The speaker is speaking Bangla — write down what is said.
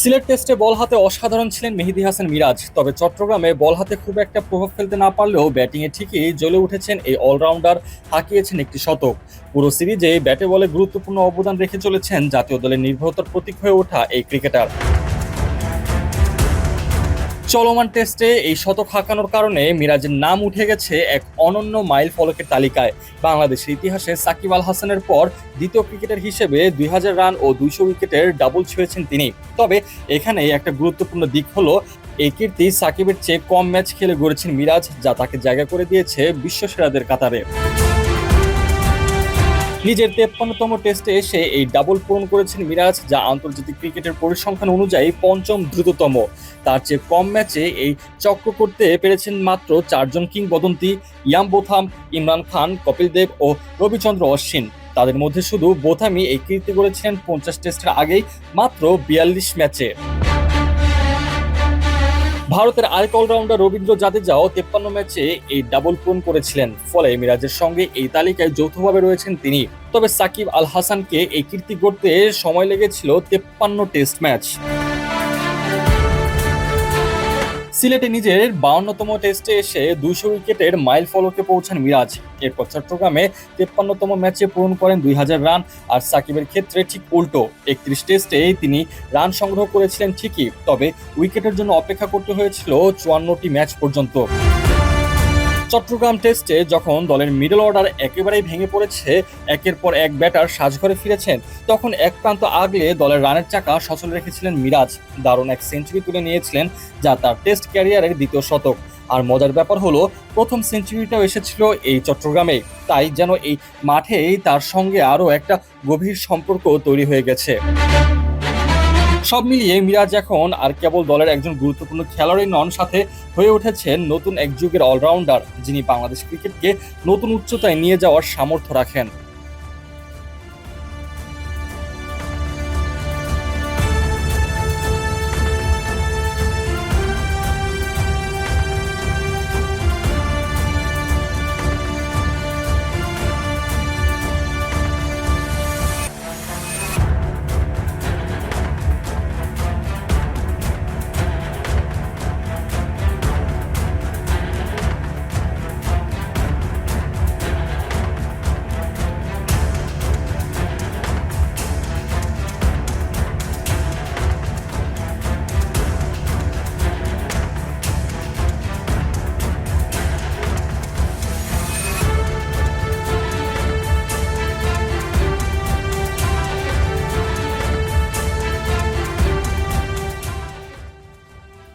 সিলেট টেস্টে বল হাতে অসাধারণ ছিলেন মেহেদি হাসান মিরাজ। তবে চট্টগ্রামে বল হাতে খুব একটা প্রভাব ফেলতে না পারলেও ব্যাটিংয়ে ঠিকই জ্বলে উঠেছেন এই অলরাউন্ডার, হাঁকিয়েছেন একটি শতক। পুরো সিরিজে ব্যাটে বলে গুরুত্বপূর্ণ অবদান রেখে চলেছেন জাতীয় দলের নির্ভরতার প্রতীক হয়ে ওঠা এই ক্রিকেটার। চলমান টেস্টে এই শতক হাঁকানোর কারণে মিরাজের নাম উঠে গেছে এক অনন্য মাইল ফলকের তালিকায়। বাংলাদেশের ইতিহাসে সাকিব আল হাসানের পর দ্বিতীয় ক্রিকেটার হিসেবে দুই হাজার রান ও দুইশো উইকেটের ডাবল ছুঁয়েছেন তিনি। তবে এখানে একটা গুরুত্বপূর্ণ দিক হলো, এই কীর্তি সাকিবের চেয়ে কম ম্যাচ খেলে গড়েছেন মিরাজ, যা তাকে জায়গা করে দিয়েছে বিশ্বসেরাদের কাতারে। নিজের তেপ্পান্নতম টেস্টে এসে এই ডাবল পূরণ করেছেন মিরাজ, যা আন্তর্জাতিক ক্রিকেটের পরিসংখ্যান অনুযায়ী পঞ্চম দ্রুততম। তার চেয়ে কম ম্যাচে এই চক্র করতে পেরেছেন মাত্র চারজন কিংবদন্তি ইয়াম বোথাম ইমরান খান, কপিল দেব ও রবিচন্দ্র অশ্বিন। তাদের মধ্যে শুধু বোথামই এই কীর্তি করেছেন পঞ্চাশ টেস্টের আগেই, মাত্র বিয়াল্লিশ ম্যাচে। ভারতের আরেক অলরাউন্ডার রবীন্দ্র জাদেজাও তেপ্পান্ন ম্যাচে এই ডাবল পূরণ করেছিলেন। ফলে মিরাজের সঙ্গে এই তালিকায় যৌথভাবে রয়েছেন তিনি। তবে সাকিব আল হাসানকে এই কীর্তি করতে সময় লেগেছিল তেপ্পান্ন টেস্ট ম্যাচ। সিলেটে নিজের বাউন্নতম টেস্টে এসে দুইশো উইকেটের মাইল ফলকে পৌঁছান মিরাজ। এরপর চট্টগ্রামে তেপ্পান্নতম ম্যাচে পূরণ করেন দুই হাজার রান, আর সাকিবের ক্ষেত্রে ঠিক উল্টো। একত্রিশ টেস্টে তিনি রান সংগ্রহ করেছিলেন ঠিকই, তবে উইকেটের জন্য অপেক্ষা করতে হয়েছিল চুয়ান্নটি ম্যাচ পর্যন্ত। চট্টগ্রাম টেস্টে যখন দলের মিডল অর্ডার একেবারেই ভেঙে পড়েছে, একের পর এক ব্যাটার সাজঘরে ফিরেছেন, তখন এক প্রান্ত আগলে দলের রানের চাকা সচল রেখেছিলেন মিরাজ। দারুণ এক সেঞ্চুরি তুলে নিয়েছিলেন যা তার টেস্ট ক্যারিয়ারের দ্বিতীয় শতক। আর মজার ব্যাপার হলো, প্রথম সেঞ্চুরিটাও এসেছিল এই চট্টগ্রামে। তাই যেন এই মাঠেই তার সঙ্গে আরও একটা গভীর সম্পর্ক তৈরি হয়ে গেছে। সব মিলিয়ে মিরাজ এখন আর কেবল দলের একজন গুরুত্বপূর্ণ খেলোয়াড়ই নন, সাথে হয়ে উঠেছেন নতুন এক যুগের অলরাউন্ডার যিনি বাংলাদেশ ক্রিকেটকে নতুন উচ্চতায় নিয়ে যাওয়ার সামর্থ্য রাখেন।